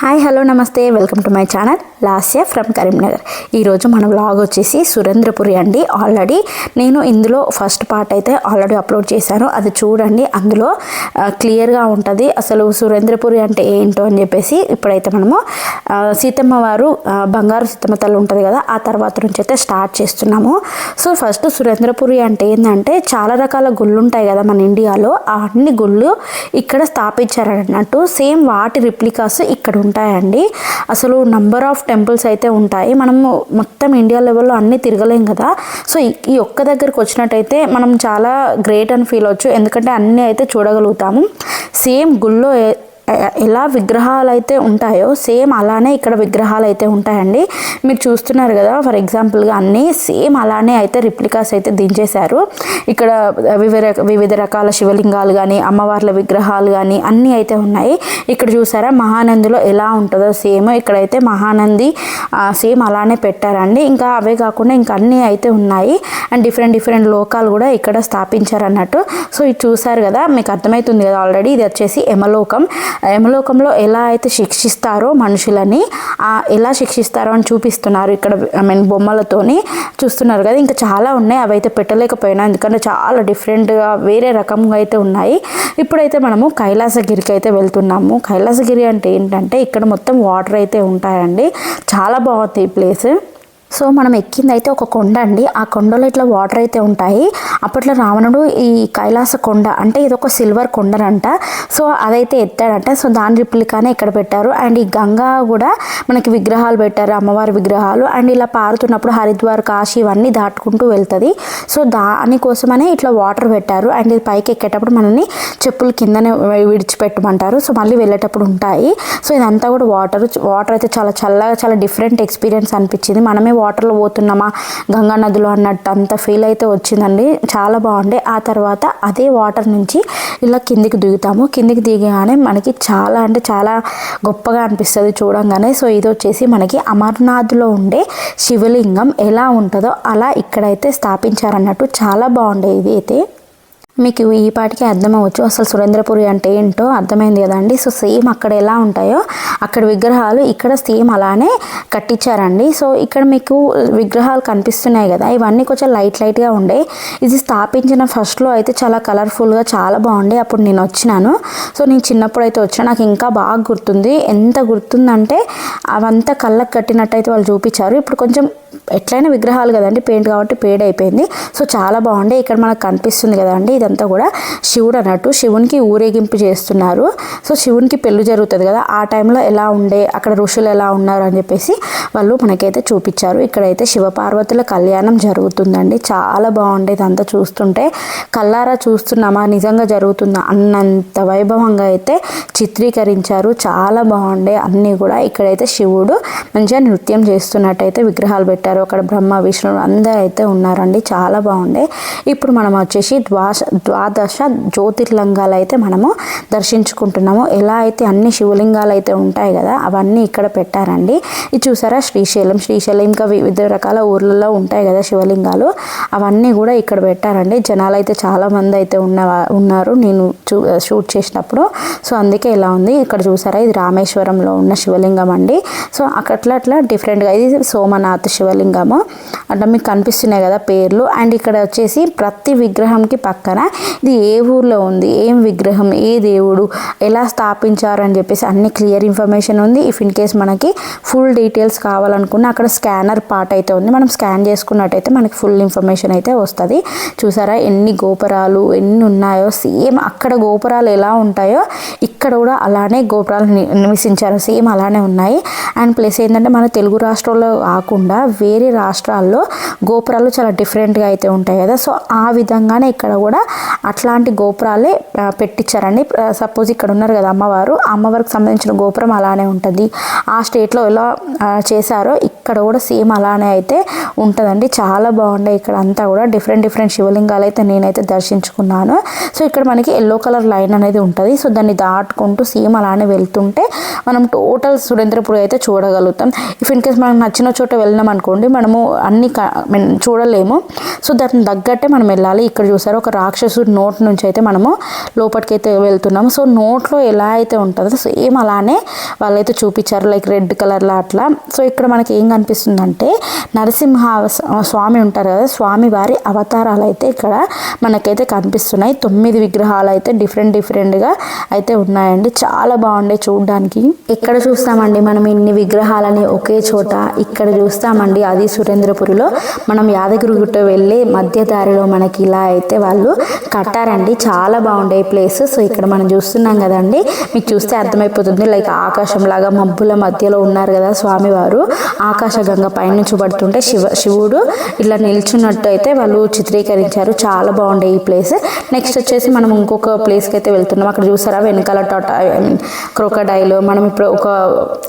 Hi hello నమస్తే. Welcome to my channel Lasya from Karimnagar. ఈరోజు మన వ్లాగ్ వచ్చేసి సురేంద్రపురి అండి. ఆల్రెడీ నేను ఇందులో ఫస్ట్ పార్ట్ అయితే ఆల్రెడీ అప్లోడ్ చేశాను. అది చూడండి అందులో క్లియర్గా ఉంటుంది. అసలు సురేంద్రపురి అంటే ఏంటో అని చెప్పేసి ఇప్పుడైతే మనము సీతమ్మ వారు బంగారు సీతమ్మ తల్లి ఉంటుంది కదా ఆ తర్వాత నుంచి అయితే స్టార్ట్ చేస్తున్నాము. సో ఫస్ట్ సురేంద్రపురి అంటే ఏంటంటే చాలా రకాల గుళ్ళు ఉంటాయి కదా మన ఇండియాలో. ఆ అన్ని గుళ్ళు ఇక్కడ స్థాపించారన్నట్టు సేమ్ వాటి రిప్లికాస్ ఇక్కడ ఉంటాయండి. అసలు నంబర్ ఆఫ్ టెంపుల్స్ అయితే ఉంటాయి. మనము మొత్తం ఇండియా లెవెల్లో అన్నీ తిరగలేం కదా. సో ఈ- ఒక్క దగ్గరికి వచ్చినట్టయితే మనం చాలా గ్రేట్ అని ఫీల్ అవచ్చు ఎందుకంటే అన్నీ అయితే చూడగలుగుతాము. సేమ్ గుళ్ళో ఎలా విగ్రహాలు అయితే ఉంటాయో సేమ్ అలానే ఇక్కడ విగ్రహాలు అయితే ఉంటాయండి. మీరు చూస్తున్నారు కదా ఫర్ ఎగ్జాంపుల్గా అన్నీ సేమ్ అలానే అయితే రిప్లికాస్ అయితే దించేశారు. ఇక్కడ వివిధ వివిధ రకాల శివలింగాలు కానీ అమ్మవార్ల విగ్రహాలు కానీ అన్నీ అయితే ఉన్నాయి. ఇక్కడ చూసారా మహానందిలో ఎలా ఉంటుందో సేమ్ ఇక్కడైతే మహానంది సేమ్ అలానే పెట్టారండి. ఇంకా అవే కాకుండా ఇంకా అన్నీ అయితే ఉన్నాయి. అండ్ డిఫరెంట్ డిఫరెంట్ లోకాలు కూడా ఇక్కడ స్థాపించారు అన్నట్టు సో ఇది చూసారు కదా మీకు అర్థమవుతుంది కదా ఆల్రెడీ. ఇది వచ్చేసి యమలోకం. యమలోకంలో ఎలా అయితే శిక్షిస్తారో మనుషులని ఎలా శిక్షిస్తారో అని చూపిస్తున్నారు ఇక్కడ ఐ మీన్ బొమ్మలతోని. చూస్తున్నారు కదా ఇంకా చాలా ఉన్నాయి అవి అయితే పెట్టలేకపోయినా ఎందుకంటే చాలా డిఫరెంట్గా వేరే రకంగా అయితే ఉన్నాయి. ఇప్పుడైతే మనము కైలాసగిరికి అయితే వెళ్తున్నాము. కైలాసగిరి అంటే ఏంటంటే ఇక్కడ మొత్తం వాటర్ అయితే ఉంటాయండి. చాలా బాగుంది ఈ ప్లేస్. సో మనం ఎక్కింది అయితే ఒక కొండ అండి ఆ కొండలో ఇట్లా వాటర్ అయితే ఉంటాయి. అప్పట్లో రావణుడు ఈ కైలాస కొండ అంటే ఇది ఒక సిల్వర్ కొండనంట. సో అదైతే ఎత్తాడంట. సో దాని రిప్లికానే ఇక్కడ పెట్టారు. అండ్ ఈ గంగా కూడా మనకి విగ్రహాలు పెట్టారు. అమ్మవారి విగ్రహాలు. అండ్ ఇలా పారుతున్నప్పుడు హరిద్వార్ కాశీ ఇవన్నీ దాటుకుంటూ వెళ్తుంది. సో దానికోసమనే ఇట్లా వాటర్ పెట్టారు. అండ్ ఇది పైకి ఎక్కేటప్పుడు మనల్ని చెప్పులు కిందనే విడిచిపెట్టమంటారు. సో మళ్ళీ వెళ్ళేటప్పుడు ఉంటాయి. సో ఇదంతా కూడా వాటర్ వాటర్ అయితే చాలా చల్లగా చాలా డిఫరెంట్ ఎక్స్పీరియన్స్ అనిపించింది. మనమే వాటర్లో పోతున్నామా? గంగా నదిలో అన్నట్టు అంత ఫీల్ అయితే వచ్చిందండి. చాలా బాగుండే. ఆ తర్వాత అదే వాటర్ నుంచి ఇలా కిందికి దిగుతాము. కిందికి దిగగానే మనకి చాలా అంటే చాలా గొప్పగా అనిపిస్తుంది చూడంగానే. సో ఇది వచ్చేసి మనకి అమర్నాథ్లో ఉండే శివలింగం ఎలా ఉంటుందో అలా ఇక్కడైతే స్థాపించారన్నట్టు చాలా బాగుండే ఇది అయితే. మీకు ఈ పాటికి అర్థమవచ్చు అసలు సురేంద్రపురి అంటే ఏంటో అర్థమైంది కదండి. సో సేమ్ అక్కడ ఎలా ఉంటాయో అక్కడ విగ్రహాలు ఇక్కడ సేమ్ అలానే కట్టించారండి. సో ఇక్కడ మీకు విగ్రహాలు కనిపిస్తున్నాయి కదా. ఇవన్నీ కొంచెం లైట్ లైట్గా ఉండే. ఇది స్థాపించిన ఫస్ట్లో అయితే చాలా కలర్ఫుల్గా చాలా బాగుండే. అప్పుడు నేను వచ్చినాను. సో నేను చిన్నప్పుడు అయితే వచ్చిన. నాకు ఇంకా బాగా గుర్తుంది. ఎంత గుర్తుందంటే అవంతా కళ్ళకు కట్టినట్టయితే వాళ్ళు చూపించారు. ఇప్పుడు కొంచెం ఎట్లయినా విగ్రహాలు కదండి పెయింట్ కాబట్టి పేడ్ అయిపోయింది. సో చాలా బాగుండే. ఇక్కడ మనకు కనిపిస్తుంది కదండి ఇదంతా కూడా శివుడు అన్నట్టు శివునికి ఊరేగింపు చేస్తున్నారు. సో శివునికి పెళ్ళి జరుగుతుంది కదా? ఆ టైంలో ఎలా ఉండే? అక్కడ ఋషులు ఎలా ఉన్నారు? అని చెప్పేసి వాళ్ళు మనకైతే చూపించారు. ఇక్కడైతే శివపార్వతుల కళ్యాణం జరుగుతుందండి. చాలా బాగుండే ఇదంతా చూస్తుంటే. కల్లారా చూస్తున్నామా? నిజంగా జరుగుతుందా? అన్నంత వైభవంగా అయితే చిత్రీకరించారు. చాలా బాగుండే. అన్నీ కూడా ఇక్కడైతే శివుడు మంచిగా నృత్యం చేస్తున్నట్టయితే విగ్రహాలు పెట్టారు. అక్కడ బ్రహ్మ విష్ణువు అందరూ అయితే ఉన్నారండి. చాలా బాగుండే. ఇప్పుడు మనం వచ్చేసి ద్వాస ద్వాదశ జ్యోతిర్లింగాలు అయితే మనము దర్శించుకుంటున్నాము. ఎలా అయితే అన్ని శివలింగాలు అయితే ఉంటాయి కదా అవన్నీ ఇక్కడ పెట్టారండి. ఇది చూసారా? శ్రీశైలం. శ్రీశైలం ఇంకా వివిధ రకాల ఊర్లలో ఉంటాయి కదా శివలింగాలు. అవన్నీ కూడా ఇక్కడ పెట్టారండి. జనాలు అయితే చాలా మంది అయితే ఉన్న ఉన్నారు. నేను చూ షూట్ చేసినప్పుడు. సో అందుకే ఇలా ఉంది. ఇక్కడ చూసారా? ఇది రామేశ్వరంలో ఉన్న శివలింగం అండి. సో అట్లా అట్లా డిఫరెంట్గా ఇది సోమనాథ్ శివలింగము అట్లా మీకు కనిపిస్తున్నాయి కదా పేర్లు. అండ్ ఇక్కడ వచ్చేసి ప్రతి విగ్రహంకి పక్కన ఇది ఏ ఊర్లో ఉంది ఏం విగ్రహం ఏ దేవుడు ఎలా స్థాపించారు అని చెప్పేసి అన్ని క్లియర్ ఇన్ఫర్మేషన్ ఉంది. ఇఫ్ ఇన్ కేస్ మనకి ఫుల్ డీటెయిల్స్ కావాలనుకున్న అక్కడ స్కానర్ పార్ట్ అయితే ఉంది. మనం స్కాన్ చేసుకున్నట్టయితే మనకి ఫుల్ ఇన్ఫర్మేషన్ అయితే వస్తుంది. చూసారా ఎన్ని గోపురాలు ఎన్ని ఉన్నాయో సేమ్ అక్కడ గోపురాలు ఎలా ఉంటాయో ఇక్కడ కూడా అలానే గోపురాలు ని- నివసించారు. సేమ్ అలానే ఉన్నాయి. అండ్ ప్లస్ ఏంటంటే మన తెలుగు రాష్ట్రంలో కాకుండా వేరే రాష్ట్రాల్లో గోపురాలు చాలా డిఫరెంట్గా అయితే ఉంటాయి కదా. సో ఆ విధంగానే ఇక్కడ కూడా అట్లాంటి గోపురాలే ఆ, పెట్టించారండి. సపోజ్ ఇక్కడ ఉన్నారు కదా అమ్మవారు. అమ్మవారికి సంబంధించిన గోపురం అలానే ఉంటుంది. ఆ స్టేట్లో ఎలా చేశారో ఇక్కడ కూడా సేమ్ అలానే అయితే ఉంటుందండి. చాలా బాగుండే ఇక్కడ అంతా కూడా. డిఫరెంట్ డిఫరెంట్ శివలింగాలు అయితే నేనైతే దర్శించుకున్నాను. సో ఇక్కడ మనకి ఎల్లో కలర్ లైన్ అనేది ఉంటుంది. సో దాన్ని దాటుకుంటూ సేమ్ అలానే వెళ్తుంటే మనం టోటల్ సురేంద్రపురి అయితే చూడగలుగుతాం. ఇఫ్ ఇన్ కేస్ మనకు నచ్చిన చోట వెళ్ళినాం అనుకోండి మనము అన్ని చూడలేము. సో దానికి తగ్గట్టే మనం వెళ్ళాలి. ఇక్కడ చూసారు ఒక రాక్షసుడి నోట్ నుంచి అయితే మనము లోపలికి అయితే వెళ్తున్నాము. సో నోట్లో ఎలా అయితే ఉంటుందో సేమ్ అలానే వాళ్ళైతే చూపించారు. లైక్ రెడ్ కలర్లో అట్లా. సో ఇక్కడ మనకి ఏం కనిపిస్తుందంటే నరసింహ స్వామి ఉంటారు కదా స్వామి వారి అవతారాలు అయితే ఇక్కడ మనకైతే కనిపిస్తున్నాయి. తొమ్మిది విగ్రహాలు అయితే డిఫరెంట్ డిఫరెంట్గా అయితే ఉన్నాయండి. చాలా బాగుండే చూడడానికి. ఎక్కడ చూస్తామండి మనం ఇన్ని విగ్రహాలని ఒకే చోట? ఇక్కడ చూస్తామండి అది సురేంద్రపురిలో మనం యాదగిరి గుట్ట వెళ్ళే మధ్య దారిలో మనకి ఇలా అయితే వాళ్ళు కట్టారండి. చాలా బాగుండే ప్లేస్. సో ఇక్కడ మనం చూస్తున్నాం కదండి. మీకు చూస్తే అర్థమైపోతుంది. లైక్ ఆకాశం లాగా మబ్బుల మధ్యలో ఉన్నారు కదా స్వామివారు. ఆకాశం గంగ పైనుంచి పడుతుంటే శివ శివుడు ఇలా నిల్చున్నట్టు అయితే వాళ్ళు చిత్రీకరించారు. చాలా బాగుండే ఈ ప్లేస్ నెక్స్ట్ వచ్చేసి మనం ఇంకొక ప్లేస్కి అయితే వెళ్తున్నాం. అక్కడ చూసారా? వెనకాల టోట క్రోకడైల్ మనం ఇప్పుడు ఒక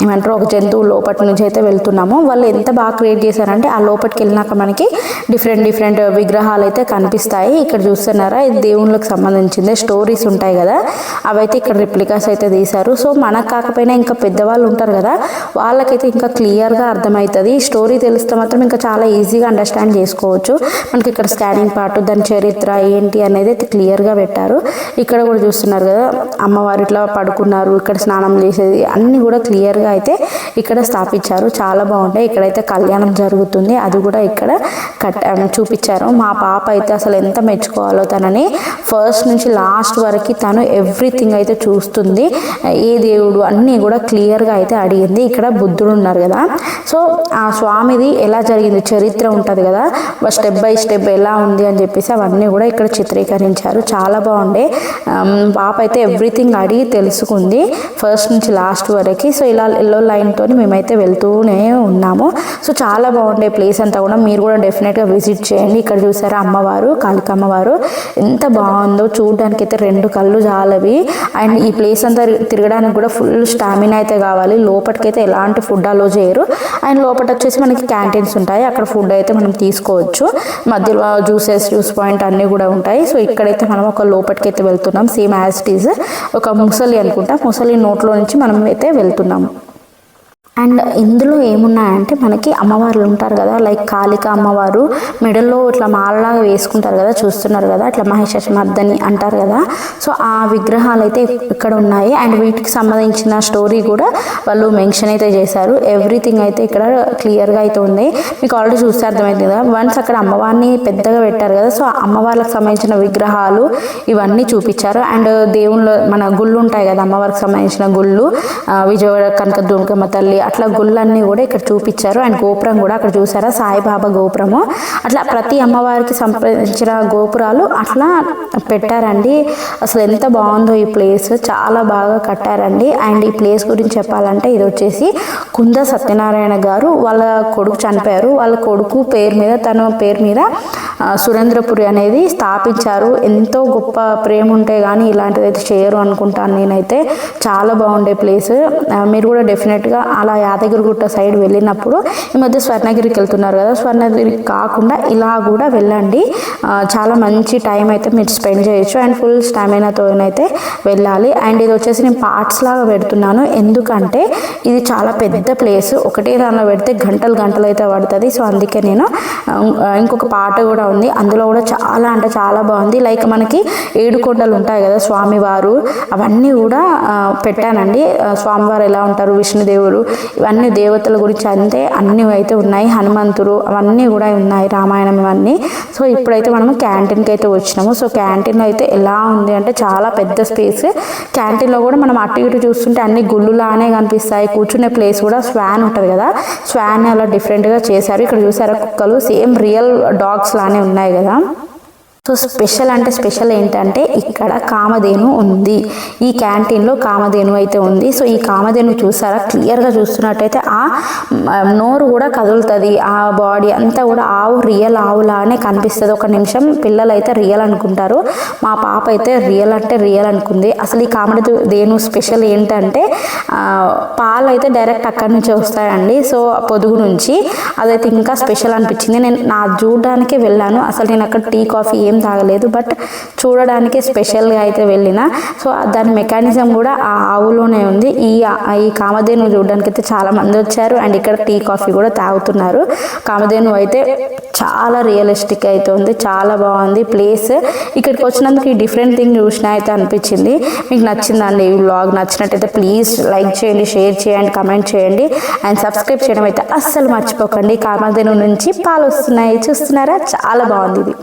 ఏమంటారు ఒక జంతువు లోపటి నుంచి అయితే వెళ్తున్నాము. వాళ్ళు ఎంత బాగా క్రియేట్ చేశారంటే ఆ లోపలికి వెళ్ళినాక మనకి డిఫరెంట్ డిఫరెంట్ విగ్రహాలు అయితే కనిపిస్తాయి. ఇక్కడ చూస్తున్నారా? ఇది దేవుళ్ళకి సంబంధించింది. స్టోరీస్ ఉంటాయి కదా. అవైతే ఇక్కడ రిప్లికాస్ అయితే తీశారు. సో మనకు కాకపోయినా ఇంకా పెద్దవాళ్ళు ఉంటారు కదా. వాళ్ళకైతే ఇంకా క్లియర్గా అర్థమవుతుంది ఈ స్టోరీ తెలిస్తే మాత్రం ఇంకా చాలా ఈజీగా అండర్స్టాండ్ చేసుకోవచ్చు. మనకి ఇక్కడ స్కానింగ్ పార్ట్ దాని చరిత్ర ఏంటి అనేది అయితే క్లియర్గా పెట్టారు. ఇక్కడ కూడా చూస్తున్నారు కదా అమ్మవారు ఇట్లా పడుకున్నారు ఇక్కడ స్నానం చేసేది అన్నీ కూడా క్లియర్గా అయితే ఇక్కడ స్థాపించారు. చాలా బాగుంటాయి. ఇక్కడైతే కళ్యాణం జరుగుతుంది. అది కూడా ఇక్కడ కట్ చూపించారు. మా పాప అయితే అసలు ఎంత మెచ్చుకోవాలో తనని ఫస్ట్ నుంచి లాస్ట్ వరకు తను ఎవ్రీథింగ్ అయితే చూస్తుంది. ఏ దేవుడు అన్నీ కూడా క్లియర్గా అయితే అడిగింది. ఇక్కడ బుద్ధుడు ఉన్నారు కదా. సో ఆ స్వామిది ఎలా జరిగింది? చరిత్ర ఉంటుంది కదా. స్టెప్ బై స్టెప్ ఎలా ఉంది అని చెప్పేసి అవన్నీ కూడా ఇక్కడ చిత్రీకరించారు. చాలా బాగుండే. పాప అయితే ఎవ్రీథింగ్ అడిగి తెలుసుకుంది ఫస్ట్ నుంచి లాస్ట్ వరకు. సో ఇలా ఎల్లో లైన్తో మేమైతే వెళ్తూనే ఉన్నాము. సో చాలా బాగుండే ప్లేస్ అంతా కూడా. మీరు కూడా డెఫినెట్ డెఫినెట్గా విజిట్ చేయండి. ఇక్కడ చూసారా అమ్మవారు కాళిక అమ్మవారు ఎంత బాగుందో చూడడానికి అయితే రెండు కళ్ళు చాలవి అండ్ ఈ ప్లేస్ అంతా తిరగడానికి కూడా ఫుల్ స్టామినా అయితే కావాలి. లోపలికైతే ఎలాంటి ఫుడ్ అలో చేయరు. అండ్ లోపల వచ్చేసి మనకి క్యాంటీన్స్ ఉంటాయి. అక్కడ ఫుడ్ అయితే మనం తీసుకోవచ్చు. మధ్యలో జ్యూసెస్ జ్యూస్ పాయింట్ అన్నీ కూడా ఉంటాయి. సో ఇక్కడైతే మనం ఒక లోపలికి అయితే వెళ్తున్నాం. Same as it is. ఒక ముసలి అనుకుంటా. ముసలి నోట్లో నుంచి మనం అయితే వెళ్తున్నాము అండ్ ఇందులో ఏమున్నాయంటే మనకి అమ్మవార్లు ఉంటారు కదా లైక్ కాళిక అమ్మవారు మెడల్లో ఇట్లా మాలలాగా వేసుకుంటారు కదా చూస్తున్నారు కదా ఇట్లా మహిషమర్దని అంటారు కదా. సో ఆ విగ్రహాలు అయితే ఇక్కడ ఉన్నాయి. అండ్ వీటికి సంబంధించిన స్టోరీ కూడా వాళ్ళు మెన్షన్ అయితే చేశారు. ఎవ్రీథింగ్ అయితే ఇక్కడ క్లియర్గా అయితే ఉంది. మీకు ఆల్రెడీ చూస్తే అర్థమైంది కదా. వన్స్ అక్కడ అమ్మవారిని పెద్దగా పెట్టారు కదా సో అమ్మవార్లకు సంబంధించిన విగ్రహాలు ఇవన్నీ చూపించారు. అండ్ దేవుళ్ళు మన గుళ్ళు ఉంటాయి కదా అమ్మవారికి సంబంధించిన గుళ్ళు విజయవాడ కనక దుర్గమ్మ తల్లి అట్లా గుళ్ళన్నీ కూడా ఇక్కడ చూపించారు. అండ్ గోపురం కూడా అక్కడ చూసారా? సాయిబాబా గోపురము. అట్లా ప్రతి అమ్మవారికి సంబంధించిన గోపురాలు అట్లా పెట్టారండి. అసలు ఎంత బాగుందో ఈ ప్లేస్. చాలా బాగా కట్టారండి. అండ్ ఈ ప్లేస్ గురించి చెప్పాలంటే ఇది వచ్చేసి కుంద సత్యనారాయణ గారు వాళ్ళ కొడుకు చనిపోయారు. వాళ్ళ కొడుకు పేరు మీద తన పేరు మీద సురేంద్రపురి అనేది స్థాపించారు. ఎంతో గొప్ప ప్రేమ ఉంటే కానీ ఇలాంటిది అయితే చేయరు అనుకుంటాను నేనైతే. చాలా బాగుండే ప్లేస్. మీరు కూడా డెఫినెట్గా అలా యాదగిరిగుట్ట సైడ్ వెళ్ళినప్పుడు ఈ మధ్య స్వర్ణగిరికి వెళ్తున్నారు కదా. స్వర్ణగిరికి కాకుండా ఇలా కూడా వెళ్ళండి. చాలా మంచి టైం అయితే మీరు స్పెండ్ చేయొచ్చు. అండ్ ఫుల్ స్టామినాతోనైతే వెళ్ళాలి. అండ్ ఇది వచ్చేసి నేను పార్ట్స్ లాగా పెడుతున్నాను. ఎందుకంటే ఇది చాలా పెద్ద ప్లేస్ ఒకటే దానిలో పెడితే గంటలు గంటలు అయితే పడుతుంది. సో అందుకే నేను ఇంకొక పాట కూడా ఉంది. అందులో కూడా చాలా అంటే చాలా బాగుంది. లైక్ మనకి ఏడు కొండలు ఉంటాయి కదా స్వామివారు. అవన్నీ కూడా పెట్టానండి. స్వామివారు ఎలా ఉంటారు విష్ణుదేవుడు ఇవన్నీ దేవతల గురించి అంతే అన్నీ అయితే ఉన్నాయి. హనుమంతుడు అవన్నీ కూడా ఉన్నాయి. రామాయణం ఇవన్నీ. సో ఇప్పుడైతే మనము క్యాంటీన్కి అయితే వచ్చినాము. సో క్యాంటీన్లో అయితే ఎలా ఉంది అంటే చాలా పెద్ద స్పేస్ క్యాంటీన్లో కూడా మనం అటు ఇటు చూస్తుంటే అన్ని గుళ్ళులానే కనిపిస్తాయి. కూర్చునే ప్లేస్ కూడా స్వాన్ ఉంటుంది కదా. స్వాన్ అలా డిఫరెంట్గా చేశారు. ఇక్కడ చూసారా? కుక్కలు సేమ్ రియల్ డాగ్స్ లానే ఉన్నాయి కదా. సో స్పెషల్ అంటే స్పెషల్ ఏంటంటే ఇక్కడ కామధేను ఉంది. ఈ క్యాంటీన్లో కామధేను అయితే ఉంది. సో ఈ కామధేను చూసారా? క్లియర్గా చూస్తున్నట్టయితే ఆ నోరు కూడా కదులుతుంది. ఆ బాడీ అంతా కూడా ఆవు రియల్ ఆవులానే కనిపిస్తుంది. ఒక నిమిషం పిల్లలు అయితే రియల్ అనుకుంటారు. మా పాప అయితే రియల్ అంటే రియల్ అనుకుంది. అసలు ఈ కామెడీ దేను స్పెషల్ ఏంటంటే పాలు అయితే డైరెక్ట్ అక్కడి నుంచి వస్తాయండి. సో పొదుగు నుంచి. అదైతే ఇంకా స్పెషల్ అనిపించింది. నేను నా చూడడానికి వెళ్ళాను. అసలు నేను అక్కడ టీ కాఫీ ఏం తాగలేదు బట్ చూడడానికి స్పెషల్గా అయితే వెళ్ళిన. సో దాని మెకానిజం కూడా ఆ ఆవులోనే ఉంది. ఈ ఈ కామధేను చూడడానికి అయితే చాలా మంది వచ్చారు. అండ్ ఇక్కడ టీ కాఫీ కూడా తాగుతున్నారు. కామధేను అయితే చాలా రియలిస్టిక్ అయితే ఉంది. చాలా బాగుంది ప్లేస్. ఇక్కడికి వచ్చినందుకు ఈ డిఫరెంట్ థింగ్ చూసిన అయితే అనిపించింది. మీకు నచ్చిందండి ఈ వ్లాగ్ నచ్చినట్టయితే ప్లీజ్ లైక్ చేయండి షేర్ చేయండి కమెంట్ చేయండి. అండ్ సబ్స్క్రైబ్ చేయడం అయితే అస్సలు మర్చిపోకండి. కామధేను నుంచి పాలు వస్తున్నాయి. చూస్తున్నారా? చాలా బాగుంది ఇది.